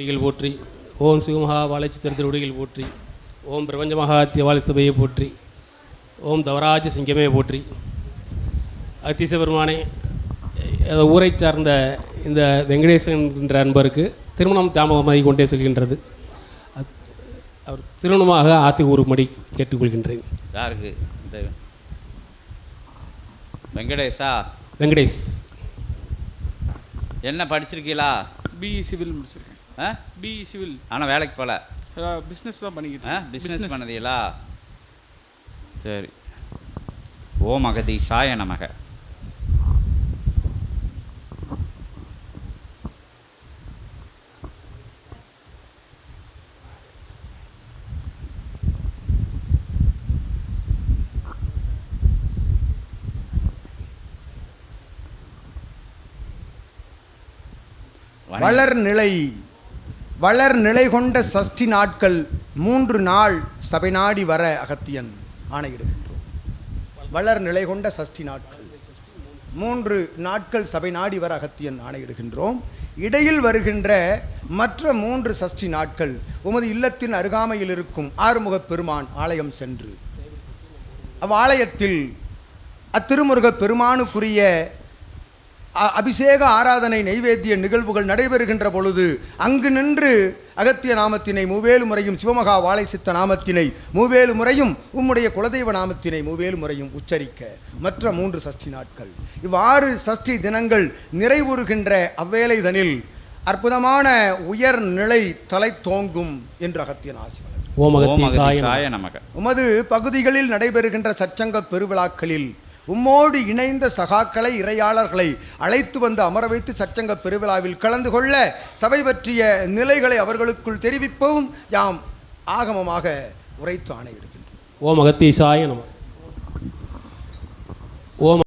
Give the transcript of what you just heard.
திருவடிகள் போற்றி. ஓம் சிவமகா வாழைச்சித்திர திருவடிகள் போற்றி. ஓம் பிரபஞ்ச மகா தியவாளி சபையை போற்றி. ஓம் தவராஜ சிங்கமே போற்றி. அத்திச பெருமானே அஹ், ஊரைச் சார்ந்த இந்த வெங்கடேசன் என்ற அன்பருக்கு திருமணம் தாமதமாகி கொண்டே செல்கின்றது. அவர் திருமணமாக ஆசை கூறும்படி கேட்டுக்கொள்கின்றேன். யாருக்கு? இந்த வெங்கடேஷா? வெங்கடேஷ். என்ன படிச்சிருக்கீங்களா பிஇ சிவில் முடிச்சிருக்கேன். ஆ? பிஇ சிவில் ஆனால் வேலைக்கு போகல பிஸ்னஸ் தான் பண்ணிக்கிட்டு ஆ இருக்கேன். பிஸ்னஸ் பண்ணதீங்களா சரி. ஓ மகதீஷாய நமக. வணக்கம். வளர் நிலை கொண்ட சஷ்டி நாட்கள் மூன்று நாள் சபை நாடி வர அகத்தியன் ஆணையிடுகின்றோம். வளர் நிலை கொண்ட சஷ்டி நாட்கள் மூன்று நாட்கள் சபை நாடி வர அகத்தியன் ஆணையிடுகின்றோம். இடையில் வருகின்ற மற்ற மூன்று சஷ்டி நாட்கள் உமது இல்லத்தின் அருகாமையில் இருக்கும் ஆறுமுகப் பெருமான் ஆலயம் சென்று அவ்வாலயத்தில் அத்திருமுருகப் பெருமானுக்குரிய அபிஷேக ஆராதனை நைவேத்திய நிகழ்வுகள் நடைபெறுகின்ற பொழுது அங்கு நின்று அகத்திய நாமத்தினை மூவேலு முறையும் சிவமகா வாழை சித்த நாமத்தினை மூவேலு முறையும் உம்முடைய குலதெய்வ நாமத்தினை மூவேலு முறையும் உச்சரிக்க. மற்ற மூன்று சஷ்டி நாட்கள். இவ்வாறு சஷ்டி தினங்கள் நிறைவுறுகின்ற அவ்வேளைதனில் அற்புதமான உயர்நிலை தலை தோங்கும் என்று அகத்தியன் ஆசி வழங்கும். ஓ ஓமகத்தீசாய மகதீஷாய நமக. உமது பகுதிகளில் நடைபெறுகின்ற சச்சங்க பெருவிழாக்களில் உம்மோடு இணைந்த சகாக்களை இறையாளர்களை அழைத்து வந்து அமர வைத்து சச்சங்க பெருவிழாவில் கலந்து கொள்ள சபை பற்றிய நிலைகளை அவர்களுக்குள் தெரிவிப்பவும் யாம் ஆகமமாக உரைத்து ஆணையிடுகின்றோம் ஓமகத்தீசாய நம. ஓம்